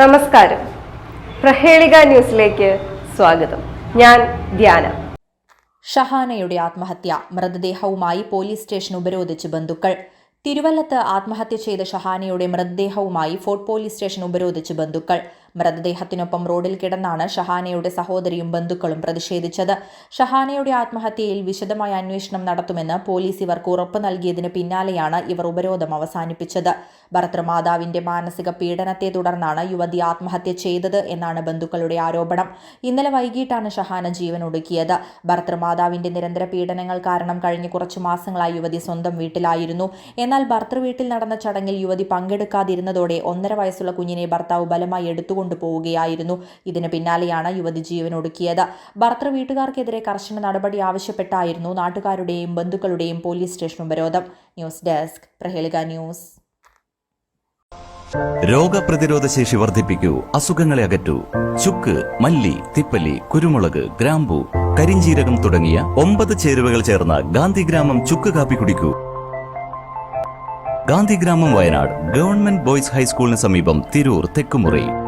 നമസ്കാരം. പ്രഹേളിക ന്യൂസിലേക്ക് സ്വാഗതം. ഞാൻ ധ്യാന. ഷഹാനയുടെ ആത്മഹത്യ മൃതദേഹവുമായി പോലീസ് സ്റ്റേഷൻ ഉപരോധിച്ച് ബന്ധുക്കൾ. തിരുവല്ലത്ത് ആത്മഹത്യ ചെയ്ത ഷഹാനയുടെ മൃതദേഹവുമായി ഫോർട്ട് പോലീസ് സ്റ്റേഷൻ ഉപരോധിച്ച് ബന്ധുക്കൾ. മൃതദേഹത്തിനൊപ്പം റോഡിൽ കിടന്നാണ് ഷഹാനയുടെ സഹോദരിയും ബന്ധുക്കളും പ്രതിഷേധിച്ചത്. ഷഹാനയുടെ ആത്മഹത്യയിൽ വിശദമായ അന്വേഷണം നടത്തുമെന്ന് പോലീസ് ഇവർക്ക് ഉറപ്പ് നൽകിയതിന് പിന്നാലെയാണ് ഇവർ ഉപരോധം അവസാനിപ്പിച്ചത്. ഭർത്തൃമാതാവിന്റെ മാനസിക പീഡനത്തെ തുടർന്നാണ് യുവതി ആത്മഹത്യ ചെയ്തത് എന്നാണ് ബന്ധുക്കളുടെ ആരോപണം. ഇന്നലെ വൈകിട്ടാണ് ഷഹാന ജീവൻ ഒടുക്കിയത്. ഭർത്തൃമാതാവിന്റെ നിരന്തര പീഡനങ്ങൾ കാരണം കഴിഞ്ഞ കുറച്ചു മാസങ്ങളായി യുവതി സ്വന്തം വീട്ടിലായിരുന്നു. എന്നാൽ ഭർത്തൃവീട്ടിൽ നടന്ന ചടങ്ങിൽ യുവതി പങ്കെടുക്കാതിരുന്നതോടെ ഒന്നര വയസ്സുള്ള കുഞ്ഞിനെ ഭർത്താവ് ബലമായി എടുത്തുകൊണ്ടു പോവുകയായിരുന്നു ഇതിന് പിന്നാലെയാണ് യുവതി ജീവൻ ഒടുക്കിയത്. ഭർത്തൃ വീട്ടുകാർക്കെതിരെ കർശന നടപടി ആവശ്യപ്പെട്ടായിരുന്നു നാട്ടുകാരുടെയും ബന്ധുക്കളുടെയും പോലീസ് സ്റ്റേഷൻ ഉപരോധം. News desk Prahelika news. രോഗപ്രതിരോധ ശേഷി വർദ്ധിപ്പിക്കൂ അസുഖങ്ങളെ അകറ്റൂ. ചുക്ക് മല്ലി തിപ്പലി കുരുമുളക് ഗ്രാമ്പു കരിഞ്ചീരകം തുടങ്ങിയ ഒമ്പത് ചേരുവകൾ ചേർന്ന ഗാന്ധിഗ്രാമം ചുക്ക് കാപ്പി കുടിക്കൂ. ഗാന്ധിഗ്രാമം വയനാട് ഗവൺമെന്റ് ബോയ്സ് ഹൈസ്കൂളിന് സമീപം തിരൂർ തെക്കുമുറി.